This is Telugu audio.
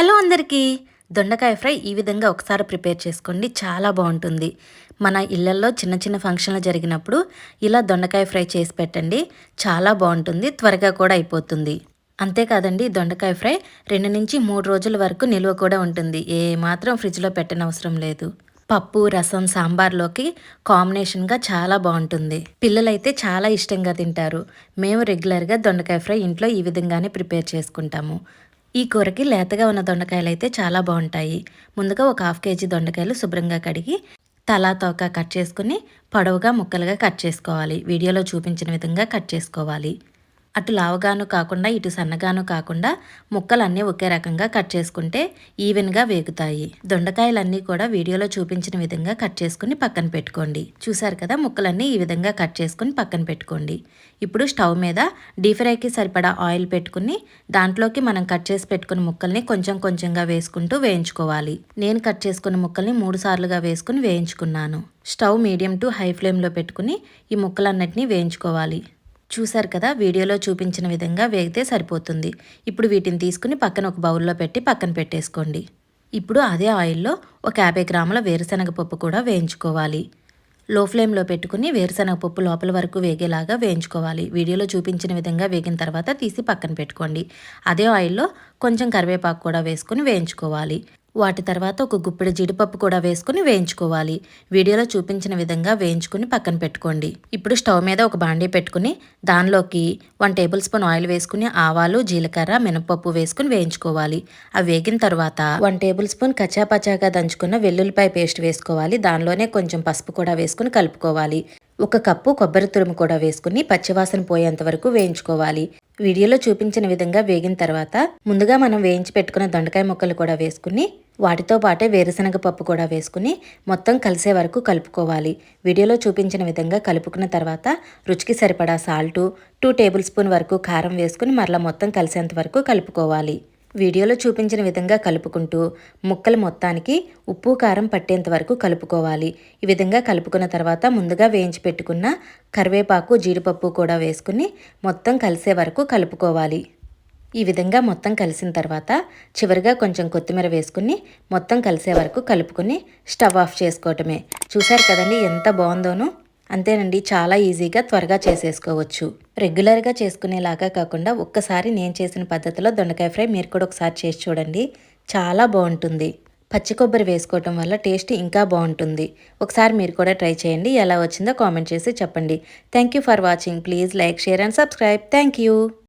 హలో అందరికీ. దొండకాయ ఫ్రై ఈ విధంగా ఒకసారి ప్రిపేర్ చేసుకోండి. చాలా బాగుంటుంది. మన ఇళ్ళల్లో చిన్న చిన్న ఫంక్షన్లు జరిగినప్పుడు ఇలా దొండకాయ ఫ్రై చేసి పెట్టండి. చాలా బాగుంటుంది. త్వరగా కూడా అయిపోతుంది. అంతేకాదండి దొండకాయ ఫ్రై రెండు నుంచి మూడు రోజుల వరకు నిల్వ కూడా ఉంటుంది. ఏ మాత్రం ఫ్రిడ్జ్లో పెట్టనవసరం లేదు. పప్పు రసం సాంబార్లోకి కాంబినేషన్గా చాలా బాగుంటుంది. పిల్లలైతే చాలా ఇష్టంగా తింటారు. మేము రెగ్యులర్గా దొండకాయ ఫ్రై ఇంట్లో ఈ విధంగానే ప్రిపేర్ చేసుకుంటాము. ఈ కూరకి లేతగా ఉన్న దొండకాయలు అయితే చాలా బాగుంటాయి. ముందుగా ఒక హాఫ్ కేజీ దొండకాయలు శుభ్రంగా కడిగి తలా తోక కట్ చేసుకుని పొడవుగా ముక్కలుగా కట్ చేసుకోవాలి. వీడియోలో చూపించిన విధంగా కట్ చేసుకోవాలి. అటు లావుగాను కాకుండా ఇటు సన్నగాను కాకుండా ముక్కలన్నీ ఒకే రకంగా కట్ చేసుకుంటే ఈవెన్గా వేగుతాయి. దొండకాయలన్నీ కూడా వీడియోలో చూపించిన విధంగా కట్ చేసుకుని పక్కన పెట్టుకోండి. చూసారు కదా ముక్కలన్నీ ఈ విధంగా కట్ చేసుకుని పక్కన పెట్టుకోండి. ఇప్పుడు స్టవ్ మీద డీప్ ఫ్రైకి సరిపడా ఆయిల్ పెట్టుకుని దాంట్లోకి మనం కట్ చేసి పెట్టుకున్న ముక్కల్ని కొంచెం కొంచెంగా వేసుకుంటూ వేయించుకోవాలి. నేను కట్ చేసుకున్న ముక్కల్ని మూడు సార్లుగా వేసుకుని వేయించుకున్నాను. స్టవ్ మీడియం టు హై ఫ్లేమ్లో పెట్టుకుని ఈ ముక్కలన్నిటినీ వేయించుకోవాలి. చూశారు కదా వీడియోలో చూపించిన విధంగా వేగితే సరిపోతుంది. ఇప్పుడు వీటిని తీసుకుని పక్కన ఒక బౌల్లో పెట్టి పక్కన పెట్టేసుకోండి. ఇప్పుడు అదే ఆయిల్లో ఒక యాభై గ్రాముల వేరుశనగ పప్పు కూడా వేయించుకోవాలి. లో ఫ్లేమ్లో పెట్టుకుని వేరుశనగ పప్పు లోపల వరకు వేగేలాగా వేయించుకోవాలి. వీడియోలో చూపించిన విధంగా వేగిన తర్వాత తీసి పక్కన పెట్టుకోండి. అదే ఆయిల్లో కొంచెం కరివేపాకు కూడా వేసుకుని వేయించుకోవాలి. వాటి తర్వాత ఒక గుప్పెడు జీడిపప్పు కూడా వేసుకుని వేయించుకోవాలి. వీడియోలో చూపించిన విధంగా వేయించుకుని పక్కన పెట్టుకోండి. ఇప్పుడు స్టవ్ మీద ఒక బాండీ పెట్టుకుని దానిలోకి వన్ టేబుల్ స్పూన్ ఆయిల్ వేసుకుని ఆవాలు జీలకర్ర మినపప్పు వేసుకుని వేయించుకోవాలి. అవి వేగిన తర్వాత వన్ టేబుల్ స్పూన్ కచ్చాపచాగా దంచుకున్న వెల్లుల్లిపాయ పేస్ట్ వేసుకోవాలి. దానిలోనే కొంచెం పసుపు కూడా వేసుకుని కలుపుకోవాలి. ఒక కప్పు కొబ్బరి తురుము కూడా వేసుకుని పచ్చివాసన పోయేంత వరకు వేయించుకోవాలి. వీడియోలో చూపించిన విధంగా వేగిన తర్వాత ముందుగా మనం వేయించి పెట్టుకున్న దొండకాయ ముక్కలు కూడా వేసుకుని వాటితో పాటే వేరుశనగ పప్పు కూడా వేసుకుని మొత్తం కలిసే వరకు కలుపుకోవాలి. వీడియోలో చూపించిన విధంగా కలుపుకున్న తర్వాత రుచికి సరిపడా సాల్టు టూ టేబుల్ స్పూన్ వరకు కారం వేసుకుని మరలా మొత్తం కలిసేంత వరకు కలుపుకోవాలి. వీడియోలో చూపించిన విధంగా కలుపుకుంటూ ముక్కలు మొత్తానికి ఉప్పు కారం పట్టేంత వరకు కలుపుకోవాలి. ఈ విధంగా కలుపుకున్న తర్వాత ముందుగా వేయించి పెట్టుకున్న కరివేపాకు జీడిపప్పు కూడా వేసుకుని మొత్తం కలిసే వరకు కలుపుకోవాలి. ఈ విధంగా మొత్తం కలిసిన తర్వాత చివరిగా కొంచెం కొత్తిమీర వేసుకుని మొత్తం కలిసే వరకు కలుపుకొని స్టవ్ ఆఫ్ చేసుకోవటమే. చూశారు కదండి ఎంత బాగుందోనో? అంతేనండి చాలా ఈజీగా త్వరగా చేసేసుకోవచ్చు. రెగ్యులర్గా చేసుకునేలాగా కాకుండా ఒక్కసారి నేను చేసిన పద్ధతిలో దొండకాయ ఫ్రై మీరు కూడా ఒకసారి చేసి చూడండి. చాలా బాగుంటుంది. పచ్చి కొబ్బరి వేసుకోవటం వల్ల టేస్ట్ ఇంకా బాగుంటుంది. ఒకసారి మీరు కూడా ట్రై చేయండి. ఎలా వచ్చిందో కామెంట్ చేసి చెప్పండి. Thank you for watching. Please like share and subscribe. Thank you